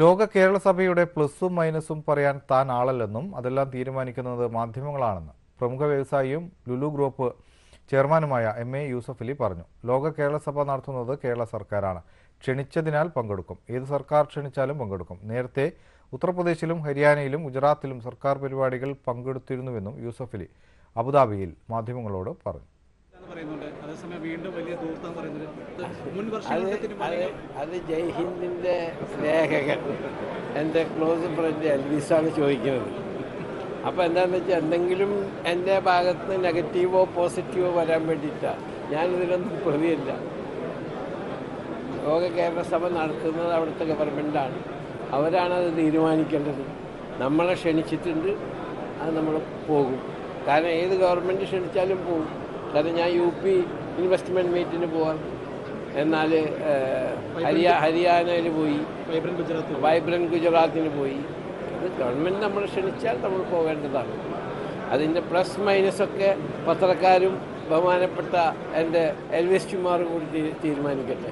ലോക കേരള സഭയുടെ പ്ലസും മൈനസും പറയാൻ താൻ ആളല്ലെന്നും അതെല്ലാം തീരുമാനിക്കുന്നത് മാധ്യമങ്ങളാണെന്ന്. പ്രമുഖ വ്യവസായിയും ലുലു ഗ്രൂപ്പ് ചെയർമാനുമായ എം എ യൂസഫലി പറഞ്ഞു. ലോക കേരള സഭ നടത്തുന്നത് കേരള സർക്കാരാണ്. ക്ഷണിച്ചതിനാൽ പങ്കെടുക്കും. ഏത് സർക്കാർ ക്ഷണിച്ചാലും പങ്കെടുക്കും. നേരത്തെ ഉത്തർപ്രദേശിലും ഹരിയാനയിലും ഗുജറാത്തിലും സർക്കാർ പരിപാടികൾ പങ്കെടുത്തിരുന്നുവെന്നും യൂസഫലി അബുദാബിയിൽ മാധ്യമങ്ങളോട് പറഞ്ഞു. അതേസമയം വീണ്ടും വലിയ പറയുന്നത്. മുൻ അത് വർഷങ്ങൾക്ക് അത് അത് ജയ്ഹിന്ദിന്റെ ലേഖകൻ എന്റെ ക്ലോസ് ഫ്രണ്ട് എൽവിസാണ് ചോദിക്കുന്നത്. അപ്പോൾ എന്താണെന്ന് വെച്ചാൽ എന്തെങ്കിലും എന്റെ ഭാഗത്ത് നെഗറ്റീവോ പോസിറ്റീവോ വരാൻ വേണ്ടിയിട്ടാണ് ഞാനിതിലൊന്നും പ്രതിയില്ല. ലോക കേരള സഭ നടത്തുന്നത് അവിടുത്തെ ഗവൺമെന്റാണ് അവരാണത് അത് തീരുമാനിക്കേണ്ടത്. നമ്മളെ ക്ഷണിച്ചിട്ടുണ്ട് അത് നമ്മൾ പോകും. കാരണം ഏത് ഗവൺമെന്റ് ക്ഷണിച്ചാലും പോകും. കാരണം ഞാൻ യു പി ഇൻവെസ്റ്റ്മെന്റ് മീറ്റിന് പോവാം. എന്നാൽ ഹരിയാ ഹരിയാനയിൽ പോയി. വൈബ്രന്റ് ഗുജറാത്ത് വൈബ്രന്റ് ഗുജറാത്തിന് പോയി. അത് ഗവൺമെന്റ് നമ്മൾ ക്ഷണിച്ചാൽ നമ്മൾ പോകേണ്ടതാണ്. അതിന്റെ പ്ലസ് മൈനസ് ഒക്കെ പത്രക്കാരും ബഹുമാനപ്പെട്ട എന്റെ എൽവിസ് കുമാറും കൂടി തീരുമാനിക്കട്ടെ.